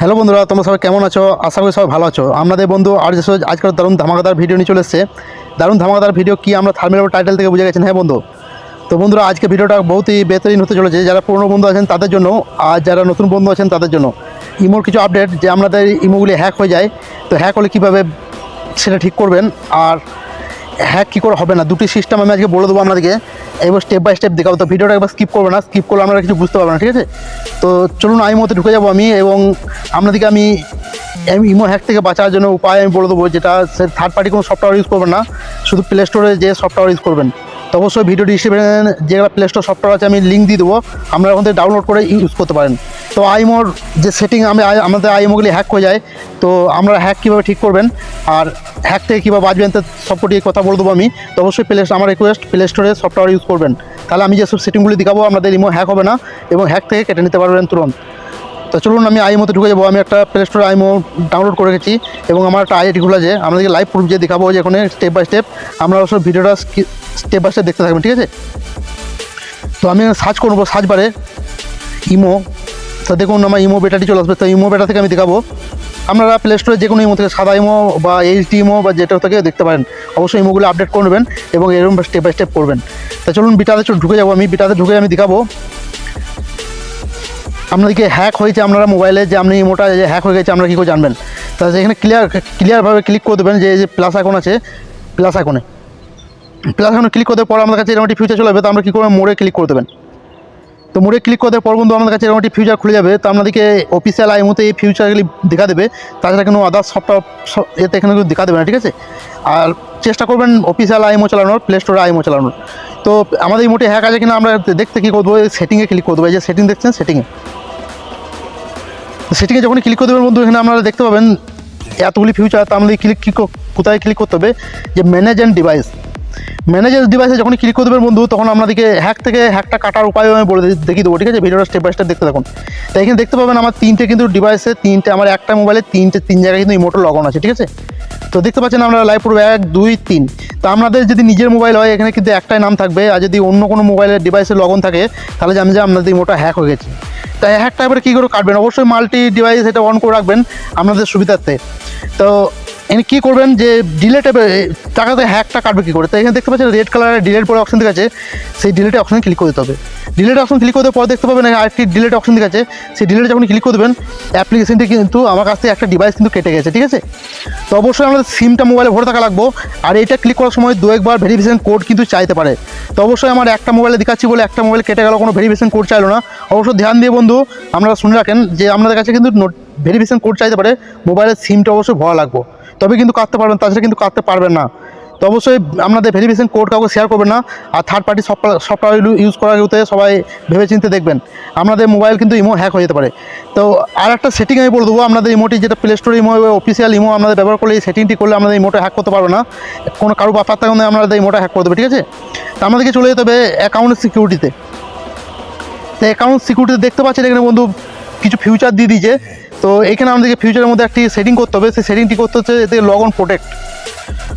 Hello বন্ধুরা, তোমরা সবাই কেমন আছো? আশা করি সবাই ভালো আছো। আমাদের বন্ধু আর যে আজকাল দারুণ ধামাকাদার ভিডিও নিয়ে চলে এসছে। দারুণ ধামাকাদার ভিডিও কি আমরা থার্মেল টাইটেল থেকে বুঝে গেছেন? হ্যাঁ বন্ধু। তো বন্ধুরা, আজকে ভিডিওটা বহুতই বেহতরিন হতে চলেছে। যারা পুরনো বন্ধু আছেন, তাদের জন্য আর যারা নতুন বন্ধু আছেন, তাদের জন্য ইমোর কিছু আপডেট যে আমাদের ইমোগুলি হ্যাক হয়ে যায়। তো হ্যাক হলে কীভাবে সেটা ঠিক করবেন? আর হ্যাক কী করে হবে না? দুটি সিস্টেম আমি আজকে বলে দেবো আপনাদেরকে। এবার স্টেপ বাই স্টেপ দেখাবো। তো ভিডিওটা একবার স্কিপ করবে না স্কিপ করলে আমরা কিছু বুঝতে পারব না, ঠিক আছে? তো চলুন, আমি মতো ঢুকে যাব আমি এবং আপনাদেরকে আমি ইমো হ্যাক থেকে বাঁচার জন্য উপায় আমি বলে দেবো, যেটা থার্ড পার্টি কোনো সফটওয়্যার ইউজ করবেন না, শুধু প্লে স্টোরে যে সফটওয়্যার ইউজ করবেন। তো অবশ্যই ভিডিও ডিসক্রিপশন যেগুলো প্লে স্টোর সফটওয়্যার আছে, আমি লিঙ্ক দিয়ে দেবো। আপনারা ওখান থেকে ডাউনলোড করে ইউজ করতে পারেন। তো আইমোর যে সেটিং আমি আমাদের আইমোগুলি হ্যাক হয়ে যায়। তো আমরা হ্যাক কীভাবে ঠিক করবেন? আর হ্যাক থেকে কীভাবে বাঁচবেন? তো সবকটি কথা বলে দেবো আমি। তো অবশ্যই প্লে আমার রিকোয়েস্ট প্লে স্টোরে সফটওয়্যার ইউজ করবেন। তাহলে আমি যেসব সেটিংগুলি দেখাবো, আপনাদের ইমো হ্যাক হবে না এবং হ্যাক থেকে কেটে নিতে পারবেন তুরন্ত। তো চলুন, আমি আইমোতে ঢুকে যাব। আমি একটা প্লে স্টোরে আইমো ডাউনলোড করে রেখেছি এবং আমার একটা আইআইটি খোলা আছে। আমাদেরকে লাইভ প্রুফ যে দেখাবো যে এখানে স্টেপ বাই স্টেপ আমরা অবশ্য ভিডিওটা স্টেপ বাই স্টেপ দেখতে থাকবেন, ঠিক আছে? তো আমি সার্চ করব সার্চ বারে ইমো তো দেখুন, আমার ইমো বেটাটি চলে আসবে। তো ইমো বেটা থেকে আমি দেখাবো। আপনারা প্লে স্টোরে যে কোনো ইমো থেকে সাদা ইমো বা এইচডি ইমো বা যেটা থেকে দেখতে পারেন, অবশ্যই ইমোগুলো আপডেট করবেন এবং এরকম স্টেপ বাই স্টেপ করবেন। তা চলুন, বিটাতে ঢুকে যাব আমি। বিটাতে ঢুকে আমি দেখাবো। আপনাদেরকে হ্যাক হয়েছে আপনারা মোবাইলে যে আপনি ইমোটা যে হ্যাক হয়ে গেছে, আপনারা কী করে জানবেন? তা এখানে ক্লিয়ার ক্লিয়ারভাবে ক্লিক করে দেবেন যে এই যে প্লাস আইকন আছে প্লাস আইকনে প্লাস আইকনে ক্লিক করতে পর আমাদের কাছে এরকম একটি ফিউচার চলে যাবে তো আমরা কী করব মোড়ে ক্লিক করে দেবেন? তো মোড়ে ক্লিক করতে পর বন্ধু, আমাদের কাছে এরকম একটি ফিউচার খুলে যাবে। তো আপনাদেরকে অফিসিয়াল আইমোতে এই ফিউচারগুলি দেখা দেবে। তাছাড়া কোনো আদার্স সফটওয়্যার এতে এখানে কিন্তু দেখা দেবে না, ঠিক আছে? আর চেষ্টা করবেন অফিসিয়াল আইমো চালানোর প্লে স্টোরে আইমো চালানোর। তো আমাদের এই মোটে হ্যাক আছে কিনা আমরা দেখতে কী করব সেটিংয়ে ক্লিক করে দেবো এই যে সেটিং দেখছেন সেটিংয়ে সেটিংয়ে যখন ক্লিক করে দেবেন বন্ধু, এখানে আপনারা দেখতে পাবেন এতগুলি ফিউচার তো আমাদের ক্লিক কী কোথায় ক্লিক করতে হবে? যে ম্যানেজ অ্যান্ড ডিভাইস ম্যানেজার ডিভাইসে যখন ক্লিক করে দেবেন বন্ধু, তখন আপনাদেরকে হ্যাক থেকে হ্যাকটা কাটার উপায় আমি বলে দেখিয়ে দেবো, ঠিক আছে? ভিডিওটা স্টেপ বাই স্টেপ দেখতে থাকুন। তাই এখানে দেখতে পাবেন আমার তিনটে কিন্তু ডিভাইসে তিনটে আমার একটা মোবাইলে তিনটে, তিন জায়গায় কিন্তু ইমোটো লগ অন আছে, ঠিক আছে? তো দেখতে পাচ্ছেন আমরা লাইভ প্রুফ এক, দুই, তিন। তো আপনাদের যদি নিজের মোবাইল হয়, এখানে কিন্তু একটাই নাম থাকবে। আর যদি অন্য কোনো মোবাইলের ডিভাইসে লগ অন থাকে, তাহলে জানেন যে আপনাদের ইমোটা হ্যাক হয়ে গেছে। তাই হ্যাকটা এবারে কী করে কাটবেন? অবশ্যই মাল্টি ডিভাইস এটা অন করে রাখবেন আপনাদের সুবিধার্থে। তো এখানে কী করবেন যে ডিলেট টাকাতে হ্যাকটা কাটবে কী করে? তো এখানে দেখতে পাচ্ছেন রেড কালারের ডিলেট পরে অপশন আছে, সেই ডিলেটে অপশনে ক্লিক করে দিতে হবে। ডিলেট অপশন ক্লিক করতে পর দেখতে পাবেন আরেকটি ডিলেট অপশন আছে, সেই ডিলেটে যখন ক্লিক করে দেবেন অ্যাপ্লিকেশনটি কিন্তু আমার কাছ থেকে একটা ডিভাইস কিন্তু কেটে গেছে, ঠিক আছে? তো অবশ্যই আমাদের সিমটা মোবাইলে ভরে থাকা লাগবো, আর এটা ক্লিক করার সময় দু একবার ভেরিফিকেশন কোড কিন্তু চাইতে পারে। তো অবশ্যই আমার একটা মোবাইলে দেখাচ্ছি বলে একটা মোবাইল কেটে গেল, কোনো ভেরিফিকেশন কোড চাইলো না। অবশ্যই ধ্যান দিয়ে বন্ধু, আপনারা শুনে রাখেন যে আপনাদের কাছে কিন্তু ভেরিফিকেশন কোড চাইতে পারে মোবাইলের সিমটা অবশ্যই ভরা লাগবো। তবে কিন্তু কাটতে পারবেন, তাছাড়া কিন্তু কাটতে পারবেন না। তো অবশ্যই আপনাদের ভেরিফিকেশন কোড কাউকে শেয়ার করবেন না, আর থার্ড পার্টি সফটওয়্যার ইউজ করার আগে সবাই ভেবে চিন্তে দেখবেন। আপনাদের মোবাইল কিন্তু ইমো হ্যাক হয়ে যেতে পারে। তো আর একটা সেটিং আমি বলে দেবো, আপনাদের ইমোটি যেটা play store imo official imo আপনাদের ব্যবহার করলে এই সেটিংটি করলে আমাদের ইমোটা হ্যাক করতে পারবে না। কোনো কারও বাপার থাকলে আপনাদের ইমোটা হ্যাক করে দেবে, ঠিক আছে? তো আমাদেরকে চলে যেতে হবে অ্যাকাউন্ট সিকিউরিটিতে তো। অ্যাকাউন্ট সিকিউরিটিতে দেখতে পাচ্ছেন এখানে বন্ধু, কিছু ফিউচার দিয়ে দিয়েছে তো এখানে আমাদেরকে ফিউচারের মধ্যে একটি সেটিং করতে হবে। সেই সেটিংটি করতে হচ্ছে এতে log on protect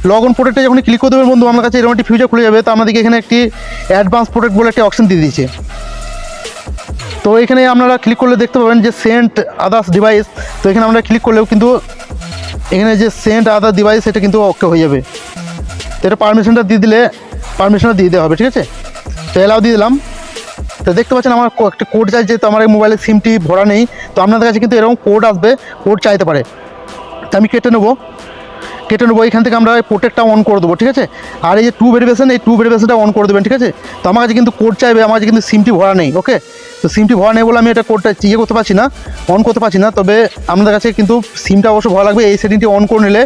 log on প্রোটেক্টে যখন ক্লিক করে দেবেন বন্ধু, আমার কাছে এরকম একটি ফিউচার খুলে যাবে। তো আমাদেরকে এখানে একটি অ্যাডভান্স প্রোটেক্ট বলে একটি অপশন দিয়ে দিয়েছে। তো এখানে আপনারা ক্লিক করলে দেখতে পাবেন যে সেন্ট আদার্স ডিভাইস তো এখানে আমরা ক্লিক করলেও কিন্তু এখানে যে সেন্ট আদার ডিভাইস এটা কিন্তু ওকে হয়ে যাবে। তো এটা পারমিশনটা দিয়ে দিলে পারমিশনটা দিয়ে দেওয়া হবে, ঠিক আছে? তো এলাও দিয়ে দিলাম। তো দেখতে পাচ্ছেন আমার একটা কোড চাইছে তো আমার এই মোবাইলের সিমটি ভরা নেই, তো আপনাদের কাছে কিন্তু এরকম কোড আসবে কোড চাইতে পারে। তো আমি কেটে নেব। কেটে নেব, এখান থেকে আমরা প্রোটেক্টটা অন করে দেবো, ঠিক আছে? আর এই যে টু ভেরিফিকেশন এই টু ভেরিফিকেশনটা অন করে দেবেন, ঠিক আছে? তো আমার কাছে কিন্তু কোড চাইবে, আমার কাছে কিন্তু সিমটি ভরা নেই ওকে তো সিমটি ভরা নেই বলে আমি এটা কোডটা ইয়ে করতে পারছি না অন করতে পারছি না, তবে আপনাদের কাছে কিন্তু সিমটা অবশ্য ভরা লাগবে, এই সেটিংটি অন করে নিলে।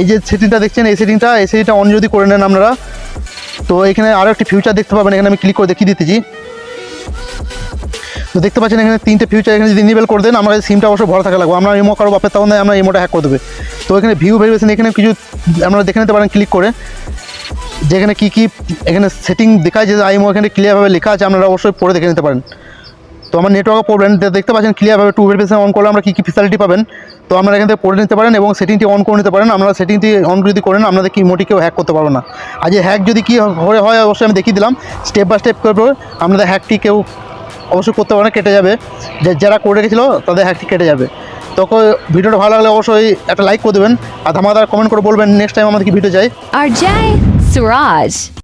এই যে সেটিংটা দেখছেন, এই সেটিংটা এই সেটিংটা অন যদি করে নেন আপনারা, তো এখানে আরও একটি ফিউচার দেখতে পাবেন, এখানে আমি ক্লিক করে দেখিয়ে দিতেছি। তো দেখতে পাচ্ছেন এখানে তিনটে ফিউচার এখানে যদি ইনেবল করে দেন, আমার সিমটা অবশ্যই ভরা থাকা লাগবে। আমরা ইমো কারও বাপের তখন আমরা ইমোটা হ্যাক করে দেবে। তো এখানে ভিউ ভেরিয়েশন এখানে কিছু আপনারা দেখে নিতে পারেন ক্লিক করে। যেখানে কী কী এখানে সেটিং দেখায় যে আইমো এখানে ক্লিয়ারভাবে লেখা আছে, আপনারা অবশ্যই পড়ে দেখে নিতে পারেন। তো আমার নেটওয়ার্ক প্রবলেম দেখতে পাচ্ছেন ক্লিয়ারভাবে টু ভেরিফিকেশন অন করলে আমরা কী কী ফেসিলিটি পাবেন। তো আপনারা এখান থেকে পড়ে নিতে পারেন এবং সেটিংটি অন করে নিতে পারেন। আপনারা সেটিংটি অন যদি করেন, আপনাদের কি মোটি কেউ হ্যাক করতে পারবে না। আর যে হ্যাক যদি কী হয় অবশ্যই আমি দেখিয়ে দিলাম। স্টেপ বাই স্টেপ করে আপনাদের হ্যাকটি কেউ অবশ্যই করতে পারে কেটে যাবে। যে যারা করে রেখেছিলো, তাদের হ্যাকটি কেটে যাবে। তোকে ভিডিওটা ভালো লাগলে অবশ্যই একটা লাইক করে দেবেন, আর ধামাদার কমেন্ট করে বলবেন নেক্সট টাইম আমাদের কি ভিডিও চাই আর যাই Suraj.